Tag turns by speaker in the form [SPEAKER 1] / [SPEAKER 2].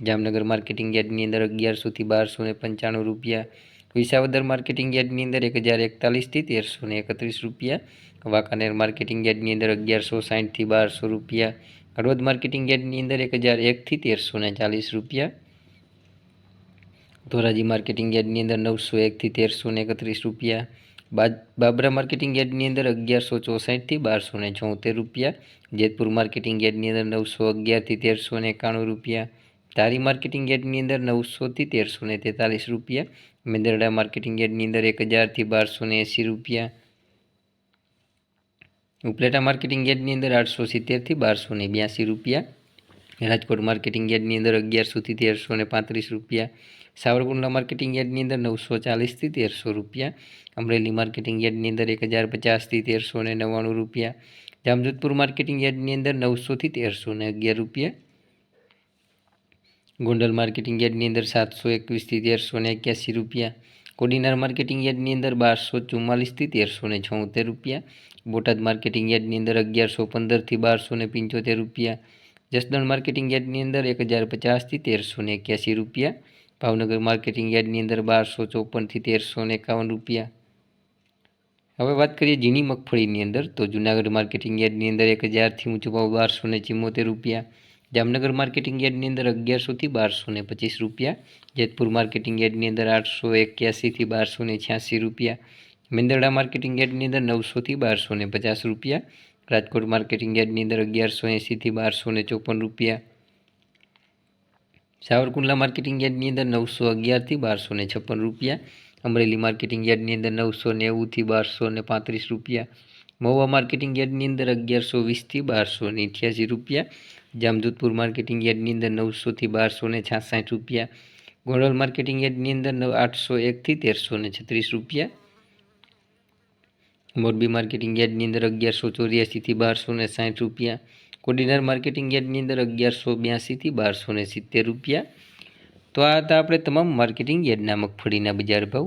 [SPEAKER 1] Jamnagar marketing યાર્ડની અંદર અગિયારસોથી બારસો ને પંચાણું રૂપિયા. વિસાવદર માર્કેટિંગ યાર્ડની અંદર એક હજાર એકતાલીસથી તેરસો ને એકત્રીસ રૂપિયા. વાંકાનેર માર્કેટિંગ યાર્ડની અંદર અગિયારસો સાઠથી બારસો રૂપિયા. હળવદ માર્કેટિંગ યાર્ડની અંદર એક હજાર એકથી તેરસો ને ચાલીસ રૂપિયા. ધોરાજી માર્કેટિંગ યાર્ડની અંદર નવસો એકથી તેરસો ને એકત્રીસ રૂપિયા. બાબરા માર્કેટિંગ યાર્ડની અંદર અગિયારસો ચોસાઠથી બારસો ને છોતેર રૂપિયા. જેતપુર માર્કેટિંગ યાર્ડની અંદર નવસો અગિયારથી તેરસો ને એકાણું રૂપિયા. ધારી માર્કેટિંગ યાર્ડની અંદર નવસોથી તેરસો ને તેતાલીસ રૂપિયા. મેંદરડા માર્કેટિંગ યાર્ડની અંદર એક હજારથી બારસો ને એંસી રૂપિયા. ઉપલેટા માર્કેટિંગ યાર્ડની અંદર આઠસો સિત્તેરથી બારસો ને બ્યાસી રૂપિયા. રાજકોટ માર્કેટિંગ યાર્ડની અંદર અગિયારસોથી તેરસો ને પાંત્રીસ રૂપિયા. સાવરકુંડલા માર્કેટિંગ યાર્ડની અંદર નવસો ચાલીસથી તેરસો રૂપિયા. અમરેલી માર્કેટિંગ યાર્ડની અંદર એક હજાર પચાસથી તેરસો ને નવ્વાણું રૂપિયા. જામજોધપુર માર્કેટિંગ યાર્ડની અંદર નવસોથી તેરસો ને અગિયાર રૂપિયા. ગોંડલ માર્કેટિંગ યાર્ડની અંદર સાતસો એકવીસથી તેરસો ને એક્યાસી રૂપિયા. કોડીનાર માર્કેટિંગ યાર્ડની અંદર બારસો ચુમ્માલીસથી તેરસો ને છોતેર રૂપિયા. બોટાદ માર્કેટિંગ યાર્ડની અંદર અગિયારસો પંદરથી બારસો ને પંચોતેર રૂપિયા. જસદણ માર્કેટિંગ યાર્ડની અંદર એક હજાર પચાસથી તેરસો ને એક્યાસી રૂપિયા. ભાવનગર માર્કેટિંગ યાર્ડની અંદર બારસો ચોપનથી તેરસો ને એકાવન રૂપિયા. હવે વાત કરીએ ઝીણી મગફળીની અંદર. તો જુનાગઢ માર્કેટિંગ યાર્ડની અંદર એક હજારથી ઊંચો ભાવ બારસો ને ચિમ્મોતેર રૂપિયા. જામનગર માર્કેટિંગ યાર્ડની અંદર અગિયારસોથી બારસો ને પચીસ રૂપિયા, જેતપુર માર્કેટિંગ યાર્ડની અંદર આઠસો એક્યાસીથી બારસો ને છ્યાસી રૂપિયા, મેંદરડા માર્કેટિંગ યાર્ડની અંદર નવસોથી બારસો ને પચાસ રૂપિયા, રાજકોટ માર્કેટિંગ યાર્ડની અંદર અગિયારસો એંસીથી બારસો ને ચોપન રૂપિયા, સાવરકુંડલા માર્કેટિંગ યાર્ડની અંદર નવસો અગિયારથી બારસો ને છપ્પન રૂપિયા, અમરેલી માર્કેટિંગ યાર્ડની અંદર નવસો નેવુંથી બારસો ને પાંત્રીસ રૂપિયા મહુવા માર્કેટિંગ યાર્ડની અંદર અગિયારસો વીસથી બારસો ને અઠ્યાસી રૂપિયા, જામજોધપુર માર્કેટિંગ યાર્ડની અંદર નવસોથી બારસો ને છાસઠ રૂપિયા, ગોંડલ માર્કેટિંગ યાર્ડની અંદર આઠસો એકથી તેરસો ને છત્રીસ રૂપિયા. મોરબી માર્કેટિંગ યાર્ડની અંદર અગિયારસો ચોર્યાસીથી બારસો ને સાઠ રૂપિયા, કોડીનાર માર્કેટિંગ યાર્ડની અંદર અગિયારસો બ્યાસીથી બારસો ને સિત્તેર રૂપિયા. તો આ હતા આપણે તમામ માર્કેટિંગ યાર્ડના મગફળીના બજાર ભાવ.